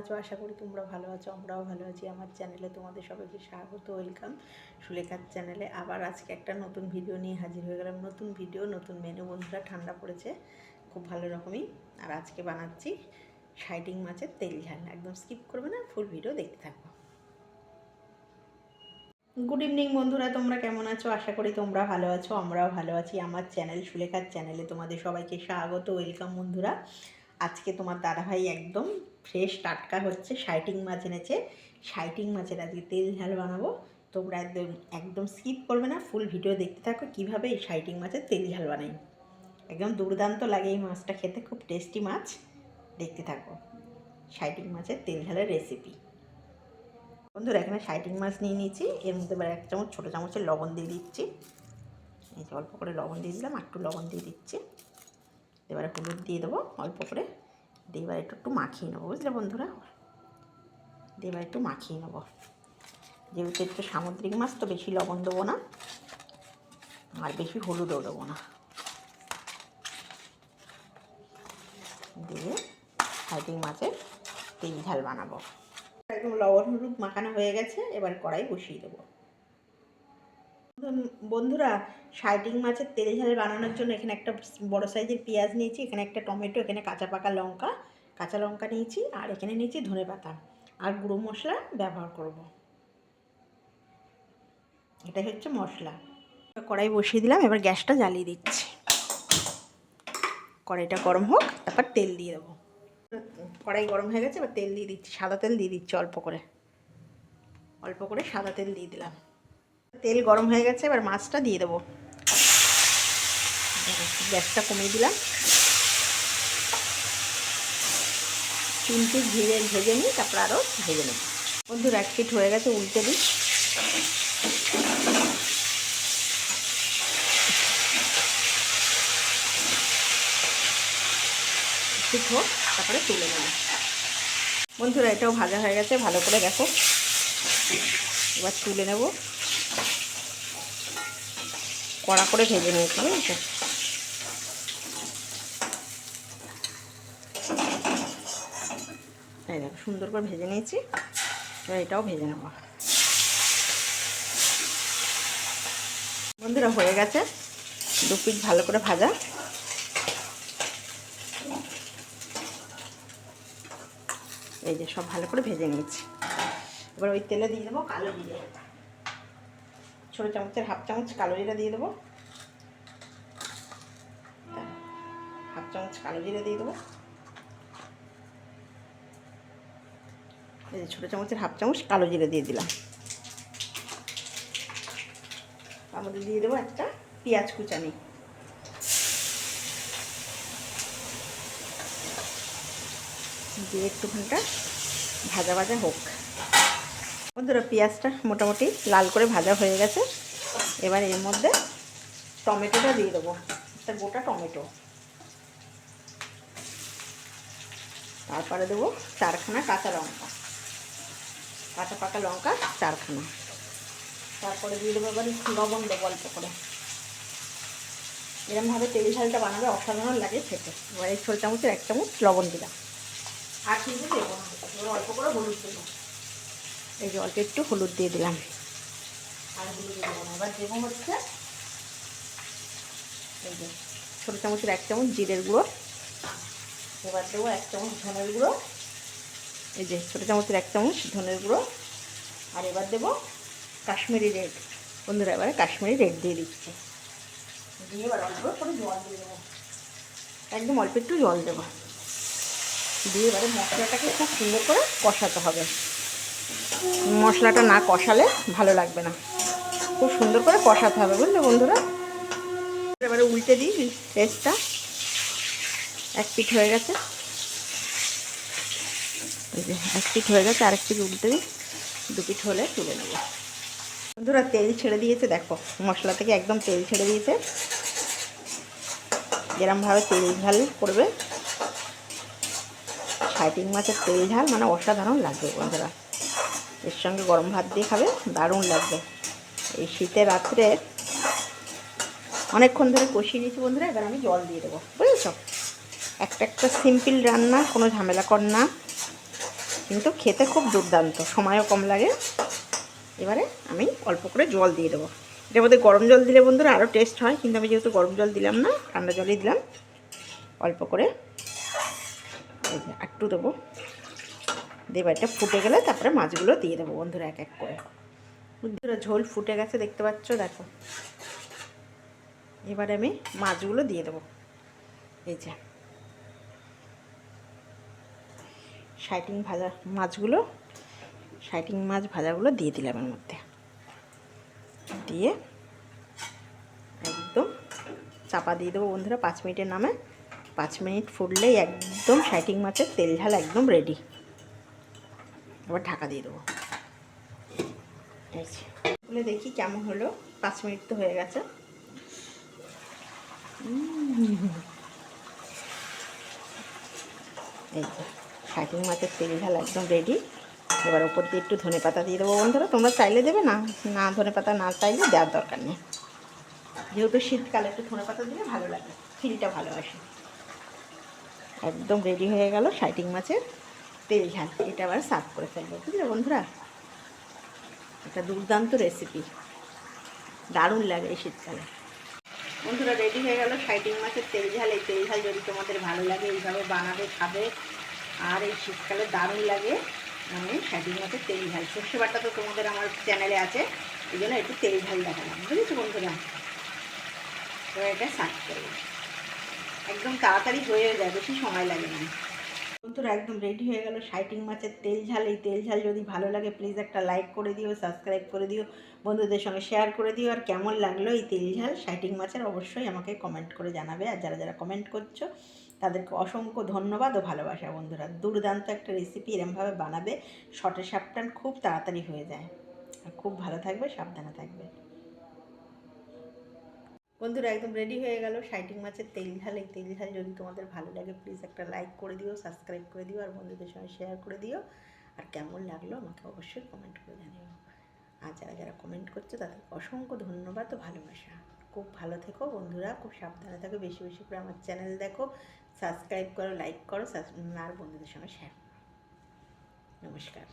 আছো? আশা করি তোমরা ভালো আছো, আমরাও ভালো আছি। আমার চ্যানেলে তোমাদের সবাইকে স্বাগত ওয়েলকাম সুলেখার চ্যানেলে। আবার আজকে একটা নতুন ভিডিও নিয়ে হাজির হয়ে গেলাম। নতুন ভিডিও নতুন মেনু বন্ধুরা, ঠান্ডা পড়েছে, খুব ভালো রকমই। আর আজকে বানাচ্ছি সাইডিং মাছের তেল ঝাল। একদম স্কিপ করবে না ফুল ভিডিও দেখতে থাকব গুড ইভিনিং বন্ধুরা, তোমরা কেমন আছো? আশা করি তোমরা ভালো আছো, আমরাও ভালো আছি। আমার চ্যানেল সুলেখার চ্যানেলে তোমাদের সবাইকে স্বাগত ওয়েলকাম বন্ধুরা। আজকে তোমার দাদাভাই একদম ফ্রেশ টাটকা হচ্ছে, সাইটিং মাছ এনেছে। সাইটিং মাছের আজকে তেল ঝাল বানাবো। তোমরা একদম একদম স্কিপ করবে না ফুল ভিডিও দেখতে থাকো কীভাবে এই সাইটিং মাছের তেল ঝাল বানাই। একদম দুর্দান্ত লাগে এই মাছটা খেতে, খুব টেস্টি মাছ। দেখতে থাকো সাইটিং মাছের তেল ঝালের রেসিপি বন্ধুরা, এখানে সাইটিং মাছ নিয়ে নিয়েছি। এর মধ্যে এবার এক চামচ, ছোটো চামচের লবণ দিয়ে দিচ্ছি। এই যে অল্প করে লবণ দিয়ে দিলাম, একটু লবণ দিয়ে দিচ্ছি। এবারে হলুদ দিয়ে দেবো, অল্প করে। দিয়ে এবার একটু একটু মাখিয়ে নেব, বুঝলে বন্ধুরা? দিয়ে এবার একটু মাখিয়ে নেব। যেহেতু একটু সামুদ্রিক মাছ, তো বেশি লবণ দেবো না। আর বেশি হলুদও দেবো না। দিয়ে ফাইটিং মাছের তেল ঝাল বানাবো। একদম লবণ হলুদ মাখানো হয়ে গেছে, এবার কড়াই বসিয়ে দেবো। বন্ধুরা, সাইডিং মাছের তেল ঝাল বানানোর জন্য এখানে একটা বড় সাইজের পেঁয়াজ নিয়েছি, এখানে একটা টমেটো, এখানে কাঁচা পাকা লঙ্কা, কাঁচা লঙ্কা নিয়েছি, আর এখানে নিয়েছি ধনে পাতা, আর গুঁড়ো মশলা ব্যবহার করব। এটাই হচ্ছে মশলা। কড়াই বসিয়ে দিলাম, এবার গ্যাসটা জ্বালিয়ে দিচ্ছি। কড়াইটা গরম হোক, তারপর তেল দিয়ে দেবো। কড়াই গরম হয়ে গেছে, এবার তেল দিয়ে দিচ্ছি, সাদা তেল দিয়ে দিচ্ছি অল্প করে। অল্প করে সাদা তেল দিয়ে দিলাম। তেল গরম হয়ে গেছে, এবার মাছটা দিয়ে দেবো। গ্যাসটা কমিয়ে দিলাম। তিনটে ঘিরে ভেজে নিই তারপর আরও ভেজে নেব। বন্ধুর, এক ফিট হয়ে গেছে উল্টে দিই। হোক, তারপরে তুলে নেব। বন্ধুরা, এটাও ভাজা হয়ে গেছে, ভালো করে দেখো। এবার তুলে নেব। কড়া করে ভেজে নিয়েছি বুঝেছ এই দেখো, সুন্দর করে ভেজে নিয়েছি। এবার এটাও ভেজে নেব। বন্ধুরা, হয়ে গেছে। দু পিস ভালো করে ভাজা। এই যে সব ভালো করে ভেজে নিয়েছি। এবার ওই তেলে দিয়ে দেবো কালো জিরে। ছোটো চামচের হাফ চামচ কালো জিরা দিয়ে দেবো। হাফ চামচ কালো জিরা দিয়ে দেবো। এই ছোটো চামচের হাফ চামচ কালো জিরা দিয়ে দিলাম। তার মধ্যে দিয়ে দেবো একটা পেঁয়াজ কুচানি। দিয়ে একটুখানটা ভাজা ভাজা হোক। বন্ধুরা পেঁয়াজটা মোটামুটি লাল করে ভাজা হয়ে গেছে। এবার এর মধ্যে টমেটোটা দিয়ে দেবো। একটা গোটা টমেটো। তারপরে দেবো চারখানা কাঁচা লঙ্কা। কাঁচা পাকা লঙ্কা, চারখানা। তারপরে দিয়ে দেবো এবার লবণ দেবো অল্প করে। এরমভাবে তেল ঝালটা বানাবে, অসাধারণ লাগে খেতে। এবার এই ছোট চামচের এক চামচ লবণ দিলাম। আর কিন্তু দেবো অল্প করে হলুদ দেবো। এই যে অল্প একটু হলুদ দিয়ে দিলাম। আর হলুদ দেবো না এবার দেবো হচ্ছে এই যে ছোটো চামচের এক চামচ জিরের গুঁড়ো। এবার দেবো এক চামচ ধনের গুঁড়ো। এই যে ছোটো চামচের এক চামচ ধনের গুঁড়ো। আর এবার দেবো কাশ্মীরি রেড। বন্ধুরা এবারে কাশ্মীরি রেড দিয়ে দিচ্ছি। দিয়ে এবার অল্প করে জল দিয়ে দেবো। একদম অল্প একটু জল দেবো। দিয়ে এবারে মশলাটাকে খুব সুন্দর করে কষাতে হবে। মশলাটা না কষালে ভালো লাগবে না। খুব সুন্দর করে কষাতে হবে, বুঝলে বন্ধুরা? এবারে উল্টে দিই পেস্টটা। এক পিঠ হয়ে গেছে। এই যে এক পিঠ হয়ে গেছে, আরেক পিঠ উল্টে দিই। দু পিঠ হলে তুলে নেব। বন্ধুরা, তেল ছেড়ে দিয়েছে, দেখো, মশলা থেকে একদম তেল ছেড়ে দিয়েছে। যেরমভাবে তেল ঝাল করবে ফাইটিং মাছের তেল ঝাল মানে অসাধারণ লাগবে বন্ধুরা। এর সঙ্গে গরম ভাত দিয়ে খাবে, দারুণ লাগবে। এই শীতে রাত্রে অনেকক্ষণ ধরে কষিয়ে নিয়েছি বন্ধুরা, এবার আমি জল দিয়ে দেবো, বুঝেছ? একটা একটা সিম্পল রান্না, কোনো ঝামেলা কর না। কিন্তু খেতে খুব দুর্দান্ত, সময়ও কম লাগে। এবারে আমি অল্প করে জল দিয়ে দেবো। এটার মধ্যে গরম জল দিলে বন্ধুরা আরও টেস্ট হয়, কিন্তু আমি যেহেতু গরম জল দিলাম না, ঠান্ডা জলই দিলাম। অল্প করে একটু দেবো। দিয়ে এটা ফুটে গেলে তারপরে মাছগুলো দিয়ে দেবো বন্ধুরা এক এক করে। বন্ধুরা ঝোল ফুটে গেছে, দেখতে পাচ্ছ? দেখো। এবারে আমি মাছগুলো দিয়ে দেবো। এই যে। শাইটিং ভাজা মাছগুলো, শাইটিং মাছ ভাজাগুলো দিয়ে দিলাম এর মধ্যে। দিয়ে একদম চাপা দিয়ে দেবো বন্ধুরা, পাঁচ মিনিটের নামে। পাঁচ মিনিট ফুটলেই একদম শাইটিং মাছের তেল ঝাল একদম রেডি এবার ঢাকা দিয়ে দেবো। যে। দেখি কেমন হলো। পাঁচ মিনিট তো হয়ে গেছে। এই শাইটিং মাছের তেল ঝাল একদম রেডি এবার ওপর দিয়ে একটু ধনে পাতা দিয়ে দেবো বন্ধুরা। তোমরা চাইলে দেবে না না ধনে পাতা না চাইলে দেওয়ার দরকার নেই। যেহেতু শীতকালে একটু ধনে পাতা দিলে ভালো লাগে ফিলটা ভালো আসে একদম রেডি হয়ে গেল শাইটিং মাছের তেল ঝাল এটা আবার সার্ভ করে ফেলব, বুঝলে বন্ধুরা? একটা দুর্দান্ত রেসিপি দারুণ লাগে এই শীতকালে। বন্ধুরা রেডি হয়ে গেল শাইটিং মাছের তেল ঝাল। এই তেল ঝাল যদি তোমাদের ভালো লাগে, এইভাবে বানাবে, খাবে, আর এই শীতকালে দারুণ লাগে মানে শাইটিং মাছের তেল ঝাল। সর্ষে বাটা তো তোমাদের আমার চ্যানেলে আছে, এই জন্য একটু তেল ঝাল দেখালাম, বুঝেছ বন্ধুরা? তো এটা সার্ভ করব। একদম তাড়াতাড়ি হয়ে যায়, বেশি সময় লাগে না। বন্ধুরা, একদম রেডি হয়ে গেল শাইটিং মাছের তেল ঝাল। এই তেল ঝাল যদি ভালো লাগে প্লিজ একটা লাইক করে দিও সাবস্ক্রাইব করে দিও, বন্ধুদের সঙ্গে শেয়ার করে দিও। আর কেমন লাগল এই তেল ঝাল শাইটিং মাছের, অবশ্যই আমাকে কমেন্ট করে জানাবে। আর যারা যারা কমেন্ট করছ, তাদেরকে অসংখ্য ধন্যবাদ ও ভালোবাসা বন্ধুরা। দুর্দান্ত একটা রেসিপি এরমভাবে বানাবে শর্টে সাপটান খুব তাড়াতাড়ি হয়ে যায়। আর খুব ভালো থাকবে, সাবধানে থাকবে। বন্ধুরা, একদম রেডি হয়ে গেল সাইটিং মাছের তেল ঝাল। এই তেল ঝাল যদি তোমাদের ভালো লাগে প্লিজ একটা লাইক করে দিও সাবস্ক্রাইব করে দিও, আর বন্ধুদের সঙ্গে শেয়ার করে দিও। আর কেমন লাগল আমাকে অবশ্যই কমেন্ট করে জানিও। আর যারা যারা কমেন্ট করছে, তাদেরকে অসংখ্য ধন্যবাদ ও ভালোবাসা। খুব ভালো থেকো বন্ধুরা, খুব সাবধানে থাকো, বেশি বেশি করে আমার চ্যানেল দেখো সাবস্ক্রাইব করো লাইক করো আর বন্ধুদের সঙ্গে শেয়ার করো। নমস্কার।